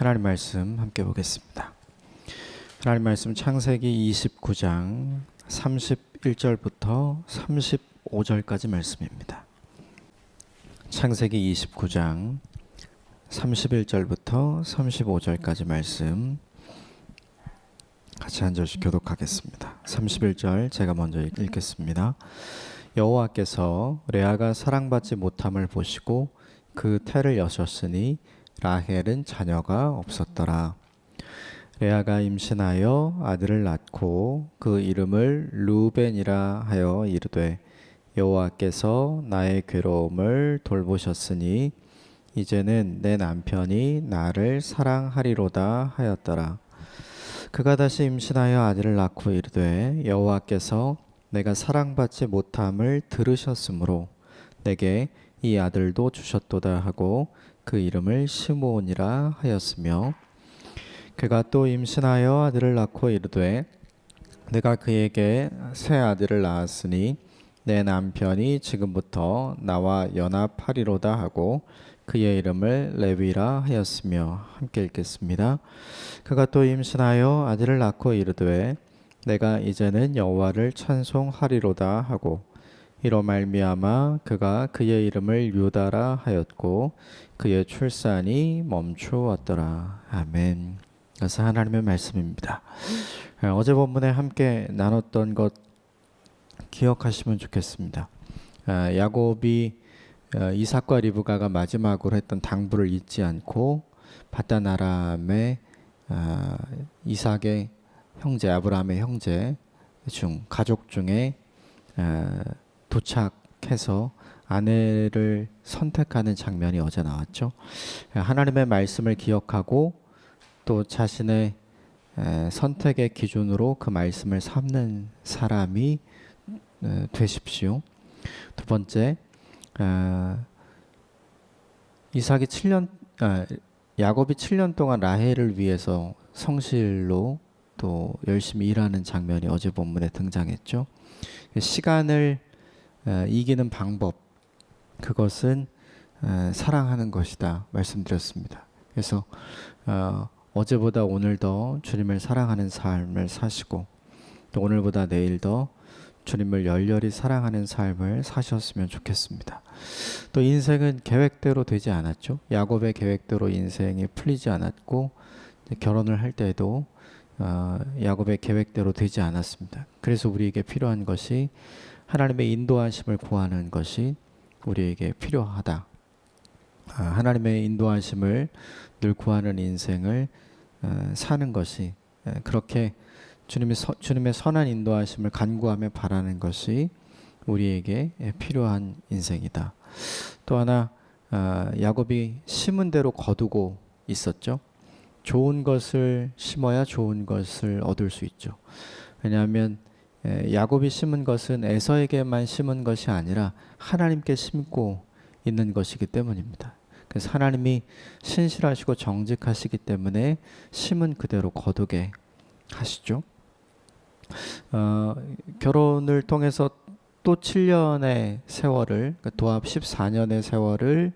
하나님 말씀 함께 보겠습니다. 하나님 말씀 창세기 29장 31절부터 35절까지 말씀입니다. 창세기 29장 31절부터 35절까지 말씀 같이 한 절씩 교독하겠습니다. 31절 제가 먼저 읽겠습니다. 여호와께서 레아가 사랑받지 못함을 보시고 그 태를 여셨으니 라헬은 자녀가 없었더라. 레아가 임신하여 아들을 낳고 그 이름을 루벤이라 하여 이르되 여호와께서 나의 괴로움을 돌보셨으니 이제는 내 남편이 나를 사랑하리로다 하였더라. 그가 다시 임신하여 아들을 낳고 이르되 여호와께서 내가 사랑받지 못함을 들으셨으므로 내게 이 아들도 주셨도다 하고 그 이름을 시므온이라 하였으며 그가 또 임신하여 아들을 낳고 이르되 내가 그에게 새 아들을 낳았으니 내 남편이 지금부터 나와 연합하리로다 하고 그의 이름을 레위라 하였으며 함께 읽겠습니다. 그가 또 임신하여 아들을 낳고 이르되 내가 이제는 여호와를 찬송하리로다 하고 이로 말미암아 그가 그의 이름을 유다라 하였고 그의 출산이 멈추었더라. 아멘. 그래서 하나님의 말씀입니다. 어, 어제 본문에 함께 나눴던 것 기억하시면 좋겠습니다. 아, 야곱이 어, 이삭과 리브가가 마지막으로 했던 당부를 잊지 않고 바다나람의 아, 이삭의 형제 아브라함의 형제 중 가족 중에 아, 도착해서 아내를 선택하는 장면이 어제 나왔죠. 하나님의 말씀을 기억하고 또 자신의 에, 선택의 기준으로 그 말씀을 삼는 사람이 에, 되십시오. 두 번째, 아, 이삭이 7년, 아, 야곱이 7년 동안 라헬을 위해서 성실로 또 열심히 일하는 장면이 어제 본문에 등장했죠. 시간을 에, 이기는 방법, 그것은 에, 사랑하는 것이다 말씀드렸습니다. 그래서 어, 어제보다 오늘 더 주님을 사랑하는 삶을 사시고 또 오늘보다 내일 더 주님을 열렬히 사랑하는 삶을 사셨으면 좋겠습니다. 또 인생은 계획대로 되지 않았죠. 야곱의 계획대로 인생이 풀리지 않았고 결혼을 할 때도 어, 야곱의 계획대로 되지 않았습니다. 그래서 우리에게 필요한 것이 하나님의 인도하심을 구하는 것이 우리에게 필요하다. 아, 하나님의 인도하심을 늘 구하는 인생을 어, 사는 것이 에, 그렇게 주님의 서, 주님의 선한 인도하심을 간구하며 바라는 것이 우리에게 에, 필요한 인생이다. 또 하나 아, 야곱이 심은 대로 거두고 있었죠. 좋은 것을 심어야 좋은 것을 얻을 수 있죠. 왜냐하면 에, 야곱이 심은 것은 에서에게만 심은 것이 아니라 하나님께 심고 있는 것이기 때문입니다. 그래서 하나님이 신실하시고 정직하시기 때문에 심은 그대로 거두게 하시죠. 어, 결혼을 통해서 또 7년의 세월을 그러니까 도합 14년의 세월을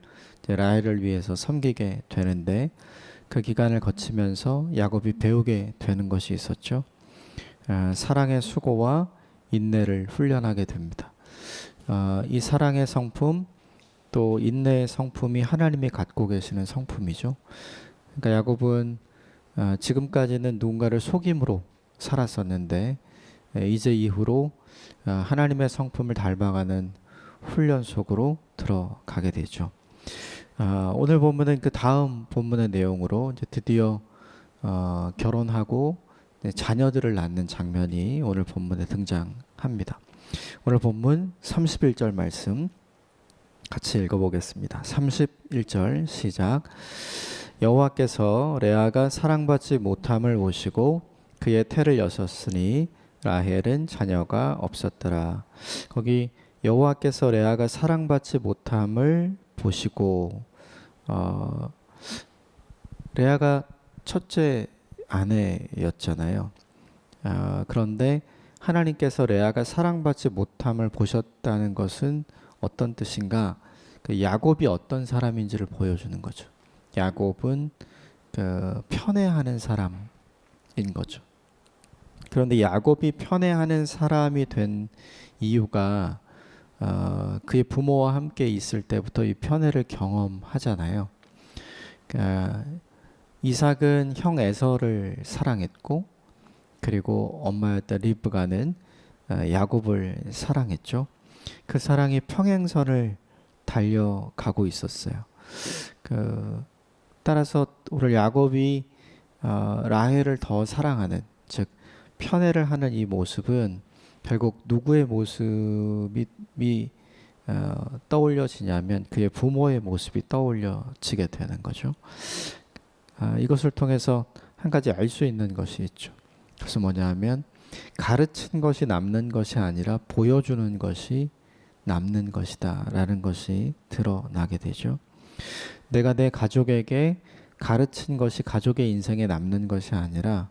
라헬을 위해서 섬기게 되는데 그 기간을 거치면서 야곱이 배우게 되는 것이 있었죠. 어, 사랑의 수고와 인내를 훈련하게 됩니다. 어, 이 사랑의 성품 또 인내의 성품이 하나님이 갖고 계시는 성품이죠. 그러니까 야곱은 어, 지금까지는 누군가를 속임으로 살았었는데 에, 이제 이후로 어, 하나님의 성품을 닮아가는 훈련 속으로 들어가게 되죠. 아, 오늘 본문은 그 다음 본문의 내용으로 이제 드디어 어, 결혼하고 네, 자녀들을 낳는 장면이 오늘 본문에 등장합니다. 오늘 본문 31절 말씀 같이 읽어보겠습니다. 31절 시작. 여호와께서 레아가 사랑받지 못함을 보시고 그의 태를 여셨으니 라헬은 자녀가 없었더라. 거기 여호와께서 레아가 사랑받지 못함을 보시고 어, 레아가 첫째 아내였잖아요. 아, 그런데 하나님께서 레아가 사랑받지 못함을 보셨다는 것은 어떤 뜻인가? 그 야곱이 어떤 사람인지를 보여주는 거죠. 야곱은 그 편애하는 사람인 거죠. 그런데 야곱이 편애하는 사람이 된 이유가 어, 그의 부모와 함께 있을 때부터 이 편애를 경험하잖아요. 그러니까 이삭은 형 에서를 사랑했고 그리고 엄마였던 리브가는 어, 야곱을 사랑했죠. 그 사랑이 평행선을 달려가고 있었어요. 그 따라서 오늘 야곱이 어, 라헬을 더 사랑하는 즉 편애를 하는 이 모습은 결국 누구의 모습이 미, 어, 떠올려지냐면 그의 부모의 모습이 떠올려지게 되는 거죠. 아, 이것을 통해서 한 가지 알 수 있는 것이 있죠. 그래서 뭐냐면 가르친 것이 남는 것이 아니라 보여주는 것이 남는 것이다라는 것이 드러나게 되죠. 내가 내 가족에게 가르친 것이 가족의 인생에 남는 것이 아니라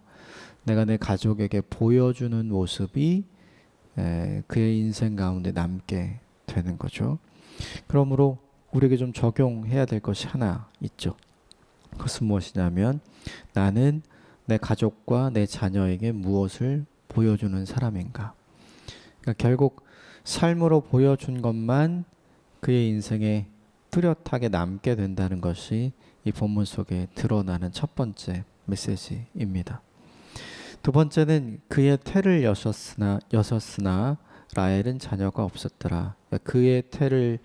내가 내 가족에게 보여주는 모습이 에, 그의 인생 가운데 남게 되는 거죠. 그러므로 우리에게 좀 적용해야 될 것이 하나 있죠. 그것은 무엇이냐면 나는 내 가족과 내 자녀에게 무엇을 보여주는 사람인가. 그러니까 결국 삶으로 보여준 것만 그의 인생에 뚜렷하게 남게 된다는 것이 이 본문 속에 드러나는 첫 번째 메시지입니다. 두 번째는 그의 태를 여셨으나 여셨으나 라헬은 자녀가 없었더라. 그의 태를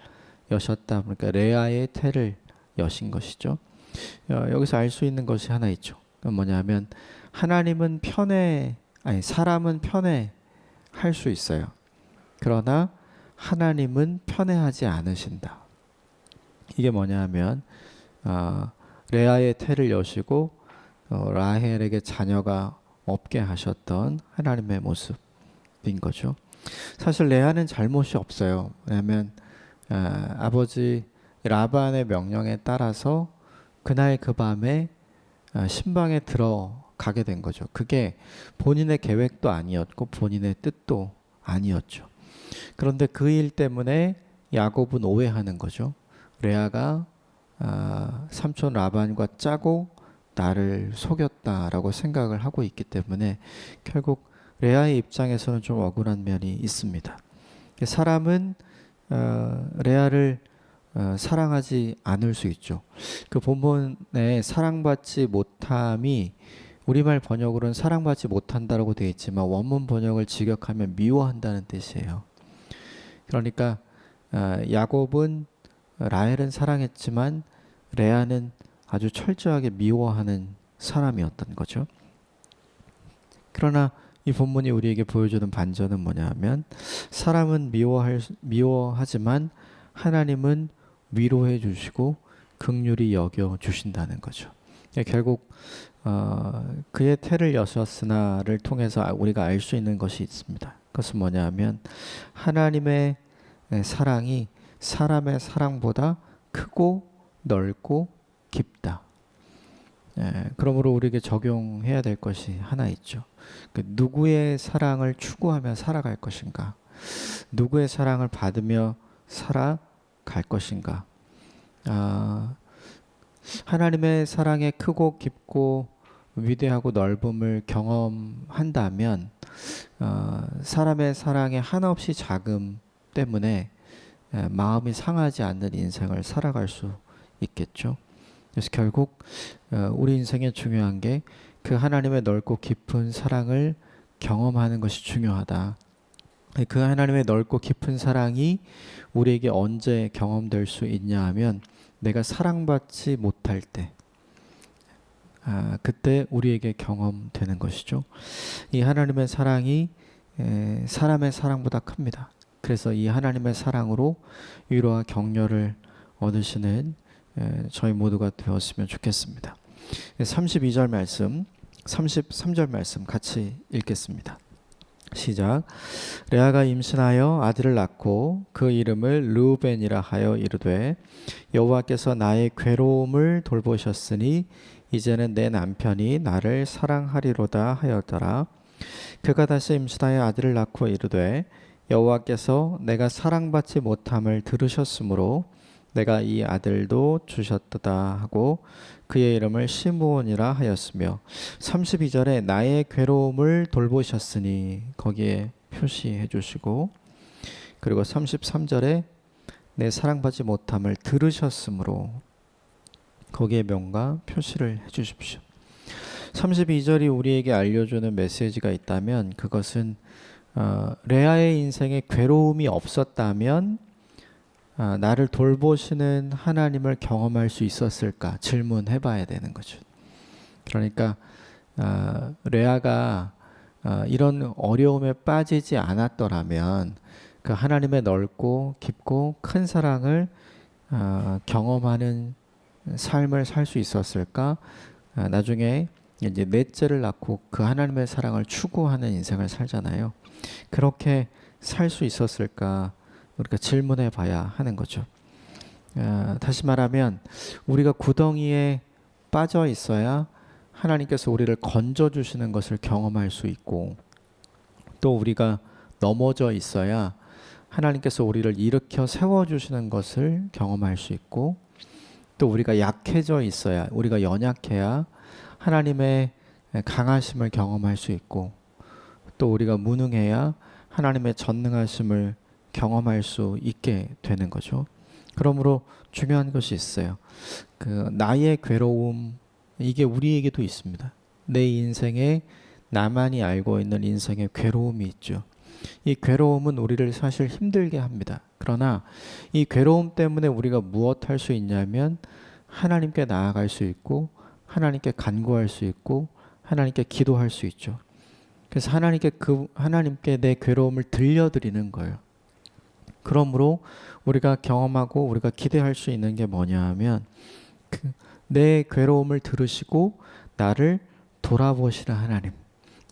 여셨다. 그러니까 레아의 태를 여신 것이죠. 어, 여기서 알 수 있는 것이 하나 있죠. 뭐냐면 하나님은 편애 아니 사람은 편애 할 수 있어요. 그러나 하나님은 편애하지 않으신다. 이게 뭐냐면 어, 레아의 태를 여시고 어, 라헬에게 자녀가 없게 하셨던 하나님의 모습인 거죠. 사실 레아는 잘못이 없어요. 왜냐하면 어, 아버지 라반의 명령에 따라서 그날 그 밤에 어, 신방에 들어가게 된 거죠. 그게 본인의 계획도 아니었고 본인의 뜻도 아니었죠. 그런데 그 일 때문에 야곱은 오해하는 거죠. 레아가 아, 삼촌 라반과 짜고 나를 속였다라고 생각을 하고 있기 때문에 결국 레아의 입장에서는 좀 억울한 면이 있습니다. 사람은 어, 레아를 어, 사랑하지 않을 수 있죠. 그 본문에 사랑받지 못함이 우리말 번역으로는 사랑받지 못한다라고 되어 있지만 원문 번역을 직역하면 미워한다는 뜻이에요. 그러니까 어, 야곱은 라헬은 사랑했지만 레아는 아주 철저하게 미워하는 사람이었던 거죠. 그러나 이 본문이 우리에게 보여주는 반전은 뭐냐면 사람은 미워할 미워하지만 하나님은 위로해 주시고 극률이 여겨 주신다는 거죠. 결국 어, 그의 태를 여셨으나를 통해서 우리가 알 수 있는 것이 있습니다. 그것은 뭐냐면 하나님의 사랑이 사람의 사랑보다 크고 넓고 깊다. 예, 그러므로 우리에게 적용해야 될 것이 하나 있죠. 그 누구의 사랑을 추구하며 살아갈 것인가? 누구의 사랑을 받으며 살아 갈 것인가? 아, 하나님의 사랑의 크고 깊고 위대하고 넓음을 경험한다면 어, 사람의 사랑의 한없이 작음 때문에 에, 마음이 상하지 않는 인생을 살아갈 수 있겠죠. 그래서 결국 어, 우리 인생에 중요한 게 그 하나님의 넓고 깊은 사랑을 경험하는 것이 중요하다. 그 하나님의 넓고 깊은 사랑이 우리에게 언제 경험될 수 있냐 하면 내가 사랑받지 못할 때 아, 그때 우리에게 경험되는 것이죠. 이 하나님의 사랑이 에, 사람의 사랑보다 큽니다. 그래서 이 하나님의 사랑으로 위로와 격려를 얻으시는 에, 저희 모두가 되었으면 좋겠습니다. 32절 말씀, 33절 말씀 같이 읽겠습니다. 시작. 레아가 임신하여 아들을 낳고 그 이름을 르우벤이라 하여 이르되 여호와께서 나의 괴로움을 돌보셨으니 이제는 내 남편이 나를 사랑하리로다 하였더라. 그가 다시 임신하여 아들을 낳고 이르되 여호와께서 내가 사랑받지 못함을 들으셨으므로 내가 이 아들도 주셨도다 하고 그의 이름을 시므온이라 하였으며 32절에 나의 괴로움을 돌보셨으니 거기에 표시해 주시고 그리고 33절에 내 사랑받지 못함을 들으셨으므로 거기에 명과 표시를 해 주십시오. 32절이 우리에게 알려주는 메시지가 있다면 그것은 어, 레아의 인생에 괴로움이 없었다면 아, 나를 돌보시는 하나님을 경험할 수 있었을까 질문해 봐야 되는 거죠. 그러니까 아, 레아가 아, 이런 어려움에 빠지지 않았더라면 그 하나님의 넓고 깊고 큰 사랑을 아, 경험하는 삶을 살 수 있었을까? 아, 나중에 이제 넷째를 낳고 그 하나님의 사랑을 추구하는 인생을 살잖아요. 그렇게 살 수 있었을까? 우리가 질문해 봐야 하는 거죠. 아, 다시 말하면 우리가 구덩이에 빠져 있어야 하나님께서 우리를 건져 주시는 것을 경험할 수 있고 또 우리가 넘어져 있어야 하나님께서 우리를 일으켜 세워 주시는 것을 경험할 수 있고 또 우리가 약해져 있어야 우리가 연약해야 하나님의 강하심을 경험할 수 있고 또 우리가 무능해야 하나님의 전능하심을 경험할 수 있게 되는 거죠. 그러므로 중요한 것이 있어요. 그 나의 괴로움 이게 우리에게도 있습니다. 내 인생에 나만이 알고 있는 인생의 괴로움이 있죠. 이 괴로움은 우리를 사실 힘들게 합니다. 그러나 이 괴로움 때문에 우리가 무엇 할 수 있냐면 하나님께 나아갈 수 있고 하나님께 간구할 수 있고 하나님께 기도할 수 있죠. 그래서 하나님께 그 하나님께 내 괴로움을 들려드리는 거예요. 그러므로 우리가 경험하고 우리가 기대할 수 있는 게 뭐냐 하면 그 내 괴로움을 들으시고 나를 돌아보시는 하나님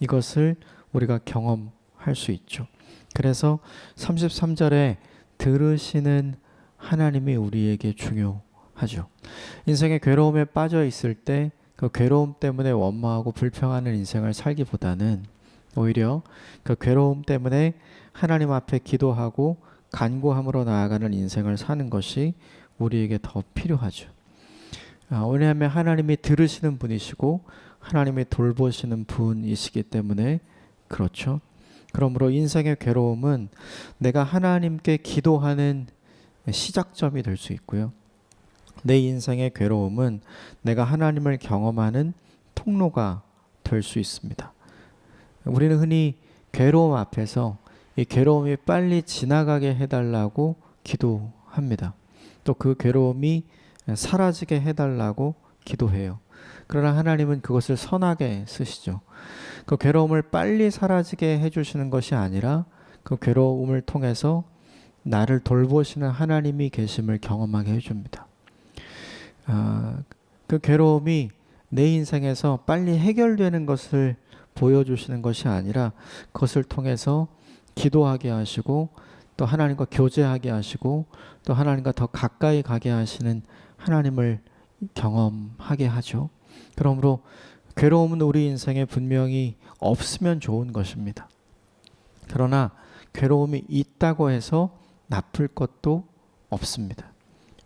이것을 우리가 경험할 수 있죠. 그래서 33절에 들으시는 하나님이 우리에게 중요하죠. 인생의 괴로움에 빠져 있을 때 그 괴로움 때문에 원망하고 불평하는 인생을 살기보다는 오히려 그 괴로움 때문에 하나님 앞에 기도하고 간구함으로 나아가는 인생을 사는 것이 우리에게 더 필요하죠. 아, 왜냐하면 하나님이 들으시는 분이시고 하나님이 돌보시는 분이시기 때문에 그렇죠. 그러므로 인생의 괴로움은 내가 하나님께 기도하는 시작점이 될 수 있고요. 내 인생의 괴로움은 내가 하나님을 경험하는 통로가 될 수 있습니다. 우리는 흔히 괴로움 앞에서 이 괴로움이 빨리 지나가게 해달라고 기도합니다. 또 그 괴로움이 사라지게 해달라고 기도해요. 그러나 하나님은 그것을 선하게 쓰시죠. 그 괴로움을 빨리 사라지게 해주시는 것이 아니라 그 괴로움을 통해서 나를 돌보시는 하나님이 계심을 경험하게 해줍니다. 아, 그 괴로움이 내 인생에서 빨리 해결되는 것을 보여주시는 것이 아니라 그것을 통해서 기도하게 하시고 또 하나님과 교제하게 하시고 또 하나님과 더 가까이 가게 하시는 하나님을 경험하게 하죠. 그러므로 괴로움은 우리 인생에 분명히 없으면 좋은 것입니다. 그러나 괴로움이 있다고 해서 나쁠 것도 없습니다.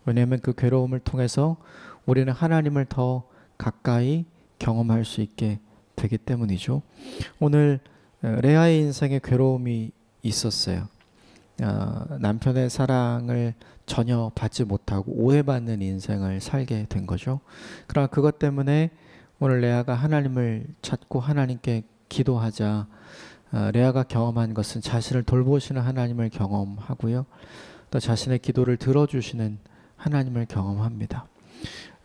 왜냐하면 그 괴로움을 통해서 우리는 하나님을 더 가까이 경험할 수 있게 되기 때문이죠. 오늘 레아의 인생에 괴로움이 있었어요. 어, 남편의 사랑을 전혀 받지 못하고 오해받는 인생을 살게 된 거죠. 그러나 그것 때문에 오늘 레아가 하나님을 찾고 하나님께 기도하자 어, 레아가 경험한 것은 자신을 돌보시는 하나님을 경험하고요. 또 자신의 기도를 들어주시는 하나님을 경험합니다.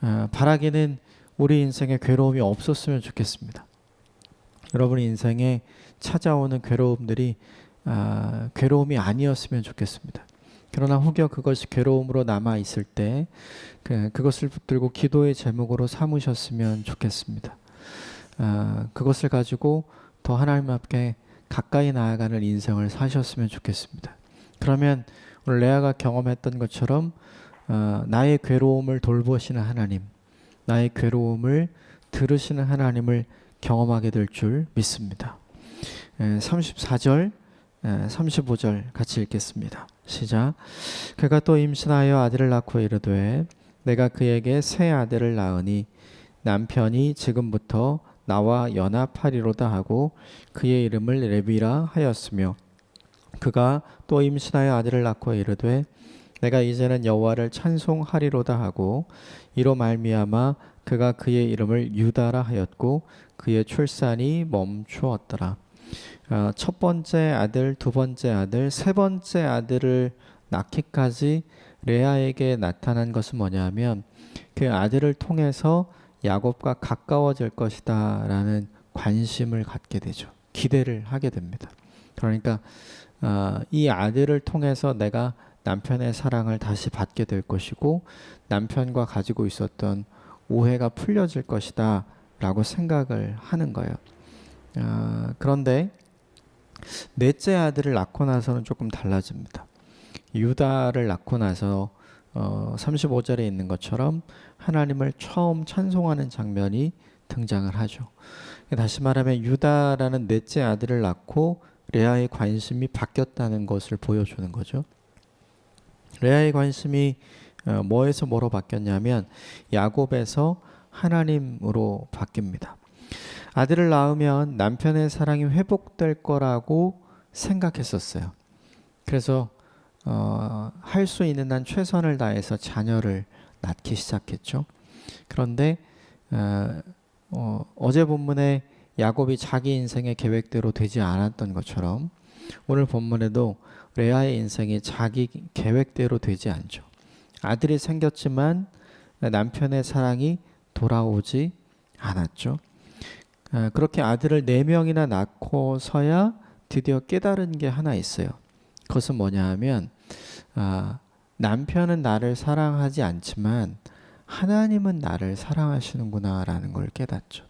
어, 바라기는 우리 인생에 괴로움이 없었으면 좋겠습니다. 여러분 인생에 찾아오는 괴로움들이 아, 괴로움이 아니었으면 좋겠습니다. 그러나 혹여 그것이 괴로움으로 남아 있을 때 그, 그것을 붙들고 기도의 제목으로 삼으셨으면 좋겠습니다. 아, 그것을 가지고 더 하나님 앞에 가까이 나아가는 인생을 사셨으면 좋겠습니다. 그러면 오늘 레아가 경험했던 것처럼 어, 나의 괴로움을 돌보시는 하나님, 나의 괴로움을 들으시는 하나님을 경험하게 될 줄 믿습니다. 34절, 35절 같이 읽겠습니다. 시작. 그가 또 임신하여 아들을 낳고 이르되 내가 그에게 새 아들을 낳으니 남편이 지금부터 나와 연합하리로다 하고 그의 이름을 레비라 하였으며 그가 또 임신하여 아들을 낳고 이르되 내가 이제는 여호와를 찬송하리로다 하고 이로 말미암아 그가 그의 이름을 유다라 하였고 그의 출산이 멈추었더라. 어, 첫 번째 아들, 두 번째 아들, 세 번째 아들을 낳기까지 레아에게 나타난 것은 뭐냐면 그 아들을 통해서 야곱과 가까워질 것이다라는 관심을 갖게 되죠. 기대를 하게 됩니다. 그러니까 어, 이 아들을 통해서 내가 남편의 사랑을 다시 받게 될 것이고 남편과 가지고 있었던 오해가 풀려질 것이다 라고 생각을 하는 거예요. 어, 그런데 넷째 아들을 낳고 나서는 조금 달라집니다. 유다를 낳고 나서 어, 35절에 있는 것처럼 하나님을 처음 찬송하는 장면이 등장을 하죠. 다시 말하면 유다라는 넷째 아들을 낳고 레아의 관심이 바뀌었다는 것을 보여주는 거죠. 레아의 관심이 어, 뭐에서 뭐로 바뀌었냐면 야곱에서 하나님으로 바뀝니다. 아들을 낳으면 남편의 사랑이 회복될 거라고 생각했었어요. 그래서 어, 할 수 있는 한 최선을 다해서 자녀를 낳기 시작했죠. 그런데 어, 어, 어제 본문에 야곱이 자기 인생의 계획대로 되지 않았던 것처럼 오늘 본문에도 레아의 인생이 자기 계획대로 되지 않죠. 아들이 생겼지만 남편의 사랑이 돌아오지 않았죠. 아, 그렇게 아들을 네 명이나 낳고서야 드디어 깨달은 게 하나 있어요. 그것은 뭐냐 하면 아, 남편은 나를 사랑하지 않지만 하나님은 나를 사랑하시는구나라는 걸 깨닫죠.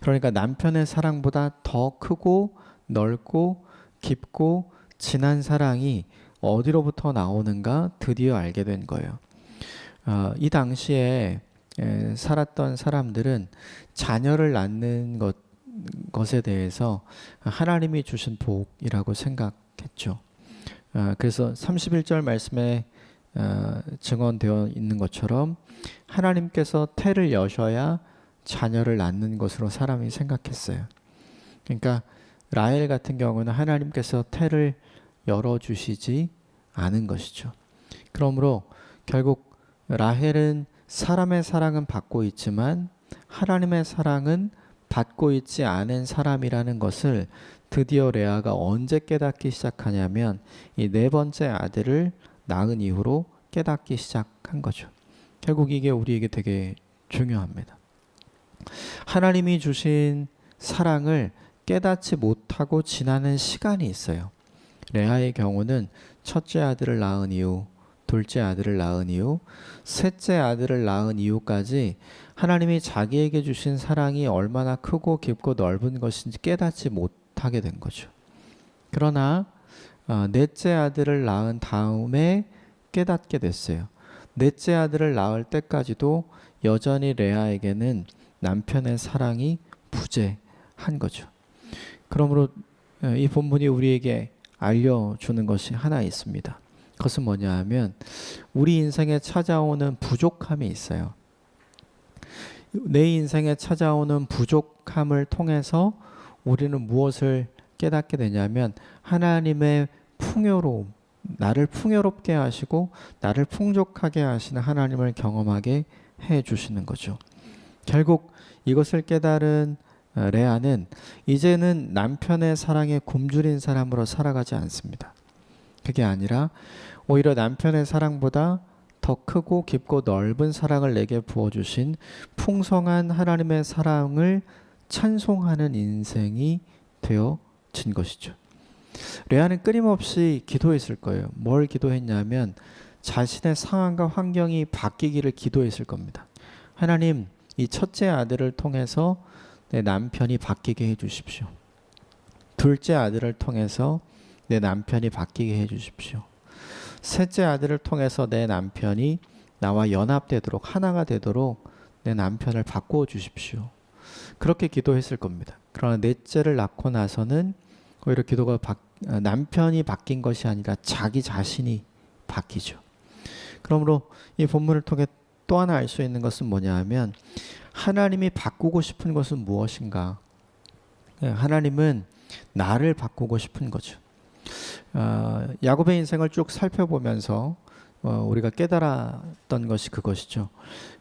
그러니까 남편의 사랑보다 더 크고 넓고 깊고 진한 사랑이 어디로부터 나오는가 드디어 알게 된 거예요. 어, 이 당시에 에, 살았던 사람들은 자녀를 낳는 것, 것에 대해서 하나님이 주신 복이라고 생각했죠. 어, 그래서 31절 말씀에 어, 증언되어 있는 것처럼 하나님께서 태를 여셔야 자녀를 낳는 것으로 사람이 생각했어요. 그러니까 라헬 같은 경우는 하나님께서 태를 열어 주시지 않은 것이죠. 그러므로 결국 라헬은 사람의 사랑은 받고 있지만 하나님의 사랑은 받고 있지 않은 사람이라는 것을 드디어 레아가 언제 깨닫기 시작하냐면 이 네 번째 아들을 낳은 이후로 깨닫기 시작한 거죠. 결국 이게 우리에게 되게 중요합니다. 하나님이 주신 사랑을 깨닫지 못하고 지나는 시간이 있어요. 레아의 경우는 첫째 아들을 낳은 이후, 둘째 아들을 낳은 이후, 셋째 아들을 낳은 이후까지 하나님이 자기에게 주신 사랑이 얼마나 크고 깊고 넓은 것인지 깨닫지 못하게 된 거죠. 그러나 어, 넷째 아들을 낳은 다음에 깨닫게 됐어요. 넷째 아들을 낳을 때까지도 여전히 레아에게는 남편의 사랑이 부재한 거죠. 그러므로 어, 이 본문이 우리에게 알려주는 것이 하나 있습니다. 그것은 뭐냐 하면 우리 인생에 찾아오는 부족함이 있어요. 내 인생에 찾아오는 부족함을 통해서 우리는 무엇을 깨닫게 되냐면 하나님의 풍요로움, 나를 풍요롭게 하시고 나를 풍족하게 하시는 하나님을 경험하게 해 주시는 거죠. 결국 이것을 깨달은 어, 레아는 이제는 남편의 사랑에 굶주린 사람으로 살아가지 않습니다. 그게 아니라 오히려 남편의 사랑보다 더 크고 깊고 넓은 사랑을 내게 부어주신 풍성한 하나님의 사랑을 찬송하는 인생이 되어진 것이죠. 레아는 끊임없이 기도했을 거예요. 뭘 기도했냐면 자신의 상황과 환경이 바뀌기를 기도했을 겁니다. 하나님, 이 첫째 아들을 통해서 내 남편이 바뀌게 해 주십시오. 둘째 아들을 통해서 내 남편이 바뀌게 해 주십시오. 셋째 아들을 통해서 내 남편이 나와 연합되도록 하나가 되도록 내 남편을 바꾸어 주십시오. 그렇게 기도했을 겁니다. 그러나 넷째를 낳고 나서는 오히려 기도가 바, 아, 남편이 바뀐 것이 아니라 자기 자신이 바뀌죠. 그러므로 이 본문을 통해 또 하나 알 수 있는 것은 뭐냐 하면 하나님이 바꾸고 싶은 것은 무엇인가? 예, 하나님은 나를 바꾸고 싶은 거죠. 어, 야곱의 인생을 쭉 살펴보면서 어, 우리가 깨달았던 것이 그것이죠.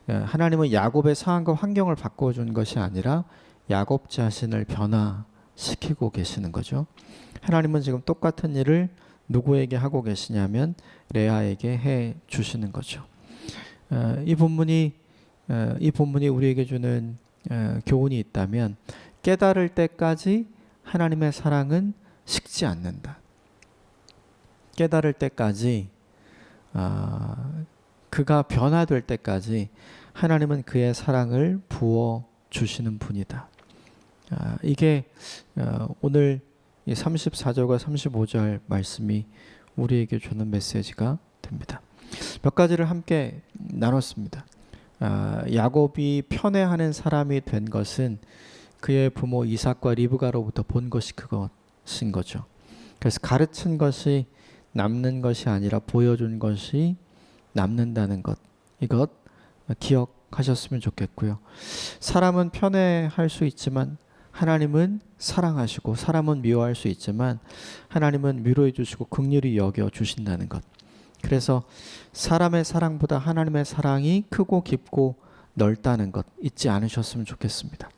예, 하나님은 야곱의 상황과 환경을 바꿔준 것이 아니라 야곱 자신을 변화시키고 계시는 거죠. 하나님은 지금 똑같은 일을 누구에게 하고 계시냐면 레아에게 해 주시는 거죠. 어, 이 본문이 어, 이 본문이 우리에게 주는 어, 교훈이 있다면 깨달을 때까지 하나님의 사랑은 식지 않는다. 깨달을 때까지 아, 그가 변화될 때까지 하나님은 그의 사랑을 부어 주시는 분이다. 아, 이게 어, 오늘 이 34절과 35절 말씀이 우리에게 주는 메시지가 됩니다. 몇 가지를 함께 나눴습니다. 아, 야곱이 편애하는 사람이 된 것은 그의 부모 이삭과 리브가로부터 본 것이 그것인 거죠. 그래서 가르친 것이 남는 것이 아니라 보여준 것이 남는다는 것. 이것 기억하셨으면 좋겠고요. 사람은 편애할 수 있지만 하나님은 사랑하시고 사람은 미워할 수 있지만 하나님은 위로해 주시고 긍휼히 여겨 주신다는 것. 그래서 사람의 사랑보다 하나님의 사랑이 크고 깊고 넓다는 것 잊지 않으셨으면 좋겠습니다.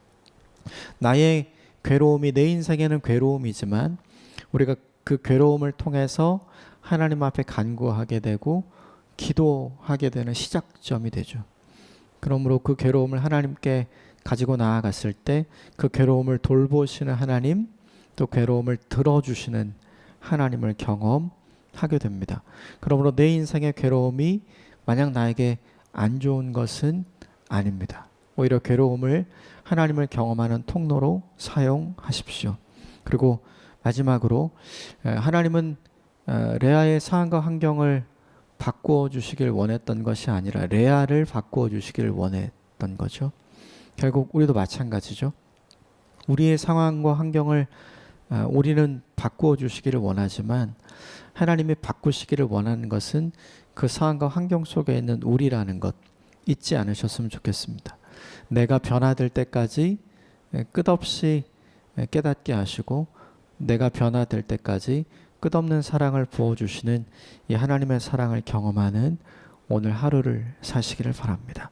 나의 괴로움이 내 인생에는 괴로움이지만 우리가 그 괴로움을 통해서 하나님 앞에 간구하게 되고 기도하게 되는 시작점이 되죠. 그러므로 그 괴로움을 하나님께 가지고 나아갔을 때 그 괴로움을 돌보시는 하나님 또 괴로움을 들어주시는 하나님을 경험하게 됩니다. 그러므로 내 인생의 괴로움이 만약 나에게 안 좋은 것은 아닙니다. 오히려 괴로움을 하나님을 경험하는 통로로 사용하십시오. 그리고 마지막으로 에, 하나님은 어, 레아의 상황과 환경을 바꾸어 주시길 원했던 것이 아니라 레아를 바꾸어 주시길 원했던 거죠. 결국 우리도 마찬가지죠. 우리의 상황과 환경을 어, 우리는 바꾸어 주시기를 원하지만 하나님이 바꾸시기를 원하는 것은 그 상황과 환경 속에 있는 우리라는 것 잊지 않으셨으면 좋겠습니다. 내가 변화될 때까지 에, 끝없이 에, 깨닫게 하시고 내가 변화될 때까지 끝없는 사랑을 부어주시는 이 하나님의 사랑을 경험하는 오늘 하루를 사시기를 바랍니다.